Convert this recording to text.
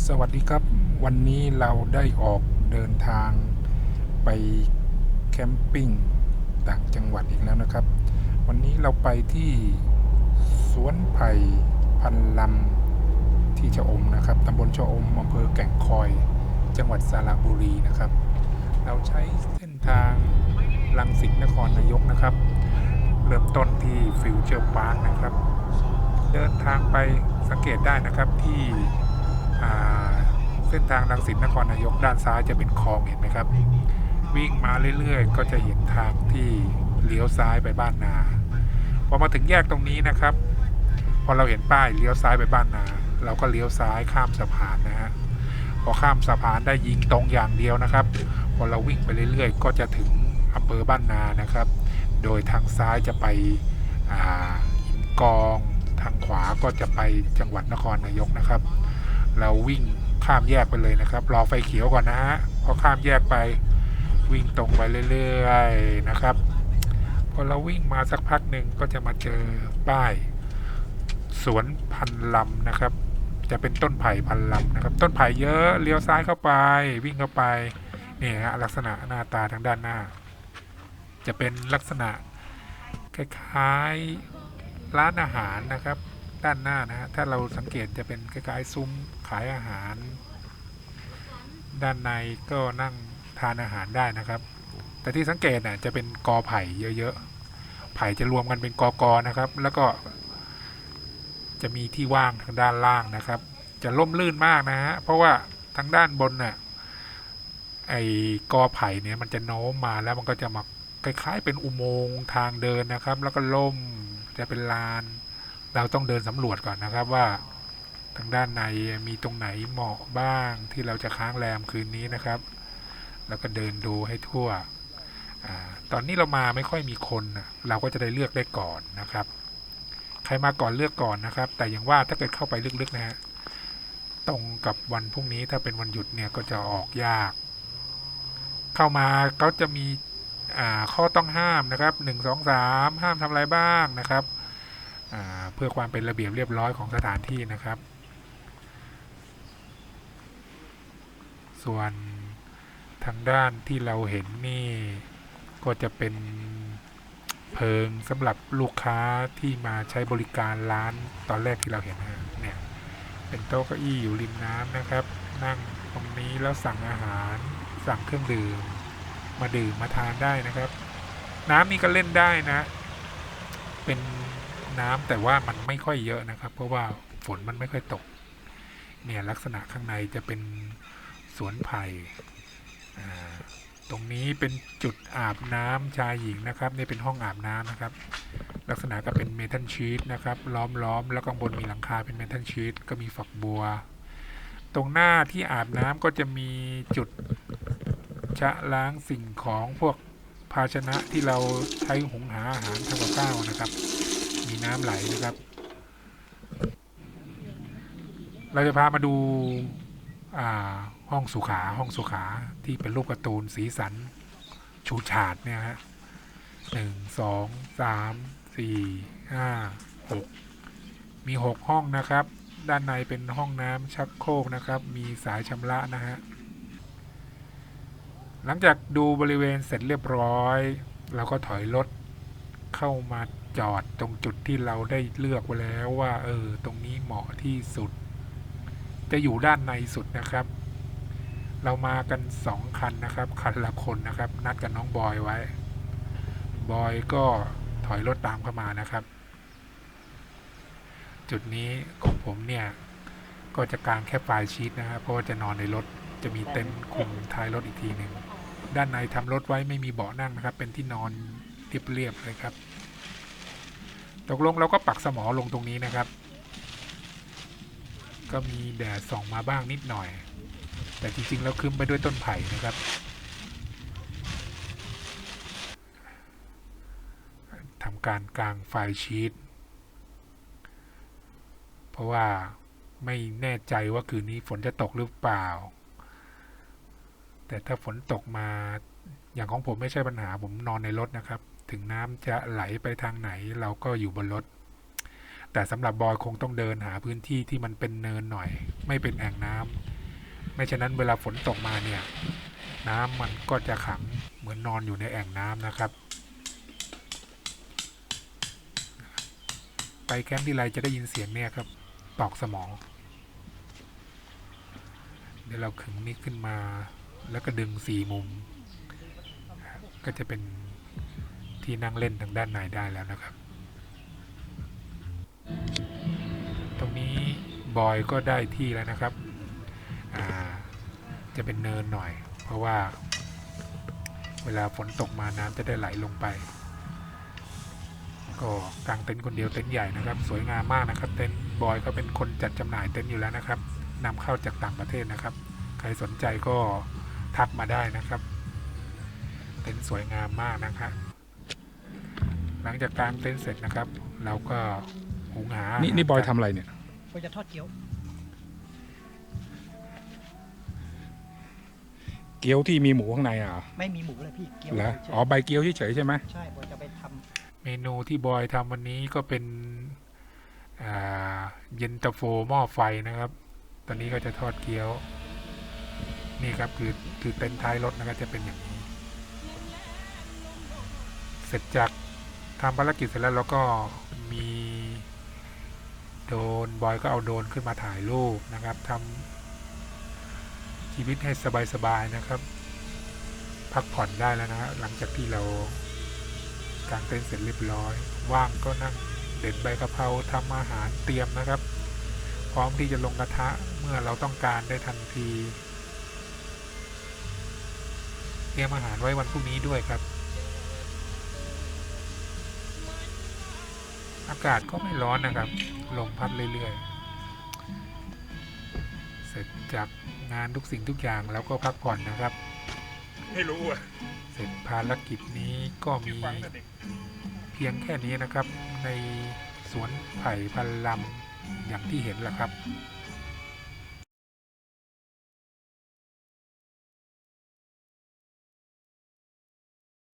สวัสดีครับ วันนี้เราได้ออกเดินทางไปแคมปิ้งต่างจังหวัดอีกแล้วนะครับ วันนี้เราไปที่สวนไผ่พันลำที่ชะอมนะครับตำบลชะอมอำเภอแก่งคอย จังหวัดสระบุรีนะครับ เราใช้เส้นทางลังสิตนครนายกนะครับ เริ่มต้นที่ฟิวเจอร์พาร์คนะครับ เดินทางไปสังเกตได้นะครับที่ เส้นทางรังสิตนครนายกด้านซ้ายจะเป็นคลองเห็นไหมครับ วิ่งมาเรื่อยๆ ก็จะเห็นทางที่เลี้ยวซ้ายไปบ้านนาพอมาถึงแยกตรงนี้นะครับพอเราเห็นป้ายเลี้ยวซ้ายไปบ้านนา เราก็เลี้ยวซ้ายข้ามสะพานนะฮะพอข้ามสะพานได้ยิงตรงอย่างเดียวนะครับ พอเราวิ่งไปเรื่อยๆ ก็จะถึงอำเภอบ้านนานะครับ โดยทางซ้ายจะไปอ่าหินกอง ทางขวาก็จะไปจังหวัดนครนายกนะครับ เราวิ่งข้ามแยกไปเลยนะครับรอไฟเขียวก่อนนะฮะพอข้ามแยกไปวิ่งตรงไปเรื่อยๆนะครับ พอเราวิ่งมาสักพักหนึ่งก็จะมาเจอป้าย สวนพันลำนะครับ จะเป็นต้นไผ่พันลำนะครับ ต้นไผ่เยอะเลี้ยวซ้ายเข้าไป วิ่งเข้าไปนี่ฮะลักษณะหน้าตาทางด้านหน้า จะเป็นลักษณะคล้ายๆร้านอาหารนะครับ ด้านหน้านะฮะถ้าเราสังเกตจะเป็นคล้ายๆซุ้มายอาหาร ด้านในก็นั่งทานอาหารได้นะครับ แต่ที่สังเกตน่ะจะเป็นกอไผ่เยอะๆ ไผ่จะรวมกันเป็นกอกอนะครับ แล้วก็จะมีที่ว่างทางด้านล่างนะครับ จะล่มลื่นมากนะฮะ เพราะว่าทางด้านบนน่ะไอ้กอไผ่เนี่ยมันจะโน้มมาแล้วมันก็จะมาคล้ายๆ เป็นอุโมงค์ทางเดินนะครับ แล้วก็ล่มจะเป็นลาน เราต้องเดินสำรวจก่อนนะครับว่า ทางด้านในมีตรงไหนเหมาะบ้างที่เราจะค้างแรมคืนนี้นะครับ แล้วก็เดินดูให้ทั่วอตอนนี้เรามาไม่ค่อยมีคนเราก็จะได้เลือกได้ก่อนนะครับ ใครมาก่อนเลือกก่อนนะครับ แต่อย่างว่าถ้าเกิดเข้าไปลึกๆนะฮะตรงกับวันพรุ่งนี้ถ้าเป็นวันหยุดเนี่ยก็จะออกยาก เข้ามาเขาจะมีข้อต้องห้ามนะครับหนึ่งสองสามห้ามทำอะไรบ้างนะครับเพื่อความเป็นระเบียบเรียบร้อยของสถานที่นะครับ ส่วนทางด้านที่เราเห็นนี่ก็จะเป็นเพิงสำหรับลูกค้าที่มาใช้บริการร้านตอนแรกที่เราเห็นเนี่ยเป็นโต๊ะเก้าอี้อยู่ริมน้ำนะครับ นั่งตรงนี้แล้วสั่งอาหาร สั่งเครื่องดื่ม มาดื่มมาทานได้นะครับ น้ำนี่ก็เล่นได้นะ เป็นน้ำแต่ว่ามันไม่ค่อยเยอะนะครับ เพราะว่าฝนมันไม่ค่อยตก เนี่ยลักษณะข้างในจะเป็น สวนไผ่ตรงนี้เป็นจุดอาบน้ำชายหญิงนะครับนี่เป็นห้องอาบน้ำนะครับ ลักษณะก็เป็นเมทัลชีตนะครับ ล้อมล้อมแล้วข้างบนมีหลังคาเป็นเมทัลชีตก็มีฝักบัว ตรงหน้าที่อาบน้ำก็จะมีจุดชะล้างสิ่งของพวกภาชนะที่เราใช้หุงหาอาหารทำกับข้าวนะครับ มีน้ำไหลนะครับ เราจะพามาดูอ่า ห้องสุขาห้องสุขาที่เป็นรูปการ์ตูนสีสัน ชูฉาดเนี่ยฮะหนึ่งสองสามสี่ห้าหกมีหกห้องนะครับ ด้านในเป็นห้องน้ำชักโครกนะครับ มีสายชำระนะฮะหลังจากดูบริเวณเสร็จเรียบร้อยเราก็ถอยรถเข้ามาจอดตรงจุดที่เราได้เลือกไว้แล้วว่า เออ ตรงนี้เหมาะที่สุด จะอยู่ด้านในสุดนะครับ เรามากันสองคันนะครับ คันละคนนะครับ นัดกับน้องบอยไว้ บอยก็ถอยรถตามเข้ามานะครับ จุดนี้ของผมเนี่ย ก็จะกางแค่ปลายชีตนะครับ เพราะว่าจะนอนในรถ จะมีเต็นท์คุมท้ายรถอีกทีหนึ่ง ด้านในทำรถไว้ไม่มีเบาะนั่งนะครับ เป็นที่นอนเรียบๆเลยครับตกลงเราก็ปักสมอลงตรงนี้นะครับ ก็มีแดดส่องมาบ้างนิดหน่อย แต่จริง ๆ แล้วคึมไปด้วยต้นไผ่นะครับ ทำการกลางไฟชีตเพราะว่าไม่แน่ใจว่าคืนนี้ฝนจะตกหรือเปล่า แต่ถ้าฝนตกมาอย่างของผมไม่ใช่ปัญหาผมนอนในรถนะครับ ถึงน้ำจะไหลไปทางไหนเราก็อยู่บนรถแต่สำหรับบอยคงต้องเดินหาพื้นที่ที่มันเป็นเนินหน่อย ไม่เป็นแอ่งน้ำ ไม่ฉะนั้นเวลาฝนตกมาเนี่ย น้ำมันก็จะขังเหมือนนอนอยู่ในแอ่งน้ำนะครับ ไปแคมป์ที่ไรจะได้ยินเสียงเนี่ยครับตอกสมอง เดี๋ยวเราขึงนี้ขึ้นมา แล้วก็ดึงสี่มุม ก็จะเป็นที่นั่งเล่นทางด้านในได้แล้วนะครับ ตรงนี้บอยก็ได้ที่แล้วนะครับ จะเป็นเนินหน่อย เพราะว่า เวลาฝนตกมาน้ำจะได้ไหลลงไป ก็กางเต็นท์คนเดียวเต็นท์ใหญ่นะครับ สวยงามมากนะครับ เต็นท์บอยก็เป็นคนจัดจำหน่ายเต็นท์อยู่แล้วนะครับนำเข้าจากต่างประเทศนะครับ ใครสนใจก็ทักมาได้นะครับ เต็นท์สวยงามมากนะครับหลังจากกางเต็นท์เสร็จนะครับ เราก็หุงหานี่นี่นี่บอยทำอะไรเนี่ยก็จะทอดเกี๊ยว เกี๊ยวที่มีหมูข้างในอะเหรอไม่มีหมูเลยพี่เกี๊ยวเหรอเฉยอ๋อใบเกี๊ยวเฉยๆใช่ไหมๆใช่บอยจะไปทำเมนูที่บอยทำวันนี้ก็เป็นอ่าเย็นตาโฟหม้อไฟนะครับ ตอนนี้ก็จะทอดเกี๊ยว นี่ครับคือคือเต็นท์ท้ายรถนะครับจะเป็นอย่างนี้ เสร็จจากทำภารกิจเสร็จแล้วเราก็มีโดรนบอยก็เอาโดรนขึ้นมาถ่ายรูปนะครับทำ ชีวิตให้สบายๆนะครับ พักผ่อนได้แล้วนะฮะหลังจากที่เรากางเต็นท์เสร็จเรียบร้อย ว่างก็นั่งเด็ดใบกะเพราทำอาหารเตรียมนะครับ พร้อมที่จะลงกระทะเมื่อเราต้องการได้ทันทีเตรียมอาหารไว้วันพรุ่งนี้ด้วยครับ อากาศก็ไม่ร้อนนะครับ ลมพัดเรื่อยๆ เสร็จจากงานทุกสิ่งทุกอย่างแล้วก็พักผ่อนนะครับ ไม่รู้อะเสร็จภารกิจนี้ก็มีเพียงแค่นี้นะครับ ในสวนไผ่พันลำอย่างที่เห็นแหละครับ